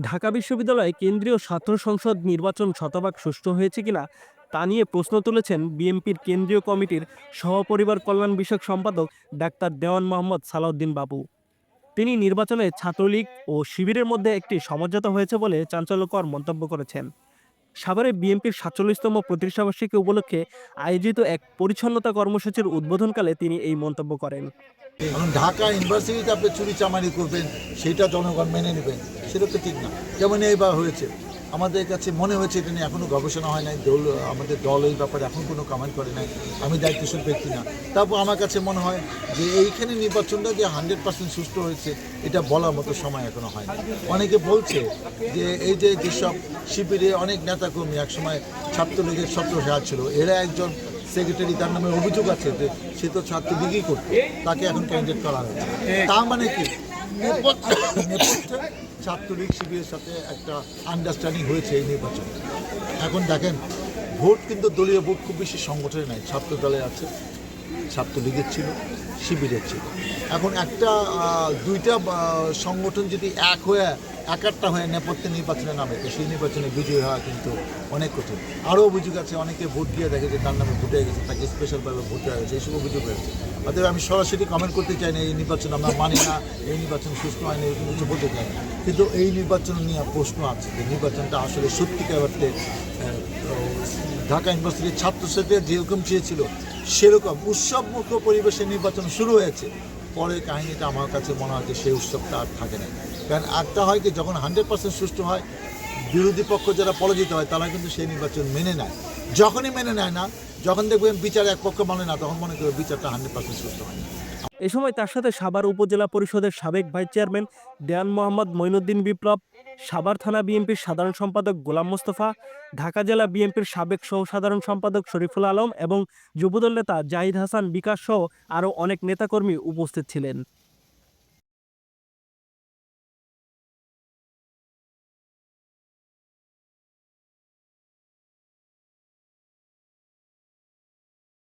ঢাকা বিশ্ববিদ্যালয়ে কেন্দ্রীয় ছাত্র সংসদ নির্বাচন শতভাগ সুষ্ঠু হয়েছে কিনা তা নিয়ে প্রশ্ন তুলেছেন বিএনপির কেন্দ্রীয় কমিটির সহপরিবার কল্যাণ বিষয়ক সম্পাদক ডাক্তার দেওয়ান মোহাম্মদ সালাউদ্দিন বাবু। তিনি নির্বাচনে ছাত্রলীগ ও শিবিরের মধ্যে একটি সমঝোতা হয়েছে বলে চাঞ্চল্যকর মন্তব্য করেছেন। সাভারে বিএনপির সাতচল্লিশতম প্রতিষ্ঠাবার্ষিকী উপলক্ষে আয়োজিত এক পরিচ্ছন্নতা কর্মসূচির উদ্বোধনকালে তিনি এই মন্তব্য করেন। ঢাকা ইউনিভার্সিটিতে আপনি চুরি চামারি করবেন, সেটা জনগণ মেনে নেবেন, সেটা তো ঠিক না। যেমন এইবার হয়েছে আমাদের কাছে মনে হয়েছে এটা নিয়ে এখনও গবেষণা হয় নাই। দল আমাদের দল এই ব্যাপারে এখন কোনো কমেন্ট করে নাই। আমি দায়িত্বশীল ব্যক্তি না। তারপর আমার কাছে মনে হয় যে এইখানে নির্বাচনটা যে হান্ড্রেড পার্সেন্ট সুস্থ হয়েছে এটা বলার মতো সময় এখনও হয় না অনেকে বলছে যে এই যে যেসব শিবিরে অনেক নেতাকর্মী একসময় ছাত্রলীগের ছত্রসার ছিল এরা একজন সেক্রেটারি তার নামে অভিযোগ আছে যে সে তো ছাত্রলীগই করতো তাকে এখন ক্যান্ডিডেট করা হয়েছে। তার মানে কি? নেপথ্যে ছাত্রলীগ শিবিরের সাথে একটা আন্ডারস্ট্যান্ডিং হয়েছে এই নির্বাচনে। এখন দেখেন, ভোট কিন্তু দলীয় ভোট খুব বেশি সংগঠনে নাই। ছাত্র দলে আছে, ছাত্রলীগের ছিল, শিবিরের ছিল। এখন একটা দুইটা সংগঠন যদি এক হয়ে একারটা হয়ে নেপথ্যে নির্বাচনে নামে, তো সেই নির্বাচনে বিজয়ী হওয়া কিন্তু অনেক কঠিন। আরও অভিযোগ আছে, অনেকে ভোট দিয়ে দেখে যে তার নামে ভোট হয়ে গেছে, তাকে স্পেশালভাবে ভোট দেওয়া হয়েছে, এইসব অভিযোগ হয়েছে অতএব আমি সরাসরি কমেন্ট করতে চাই না, এই নির্বাচন আমরা মানি না, এই নির্বাচন সুস্থ হয়নি এরকম কিছু বলতে চাই না কিন্তু এই নির্বাচন নিয়ে প্রশ্ন আছে যে নির্বাচনটা আসলে সত্যিকার অর্থে ঢাকা ইউনিভার্সিটির ছাত্রছাত্রীরা যেরকম চেয়েছিল, সেরকম উৎসবমুখ পরিবেশে নির্বাচন শুরু হয়েছে। পরে কাহিনীটা আমার কাছে মনে হয় যে সেই উৎসবটা আর থাকে না। কারণ একটা হয় কি, যখন হান্ড্রেড পার্সেন্ট সুষ্ঠু হয়, বিরোধী পক্ষ যারা পরাজিত হয়, তারা কিন্তু সেই নির্বাচন মেনে নেয়। যখনই মেনে নেয় না, যখন দেখবেন বিচার এক পক্ষ মানে না, তখন মনে করবে বিচারটা হান্ড্রেড পার্সেন্ট সুস্থ হয় না। এ সময় তার সাথে সাভার উপজেলা পরিষদের সাবেক ভাইস চেয়ারম্যান দেয়ান মোহাম্মদ মঈনুদ্দিন বিপ্লব, সাভার থানা বিএনপির সাধারণ সম্পাদক গোলাম মোস্তফা, ঢাকা জেলা বিএনপির সাবেক সহ সাধারণ সম্পাদক শরীফুল আলম এবং যুবদল নেতা জাহিদ হাসান বিকাশ সহ আরও অনেক নেতাকর্মী উপস্থিত ছিলেন।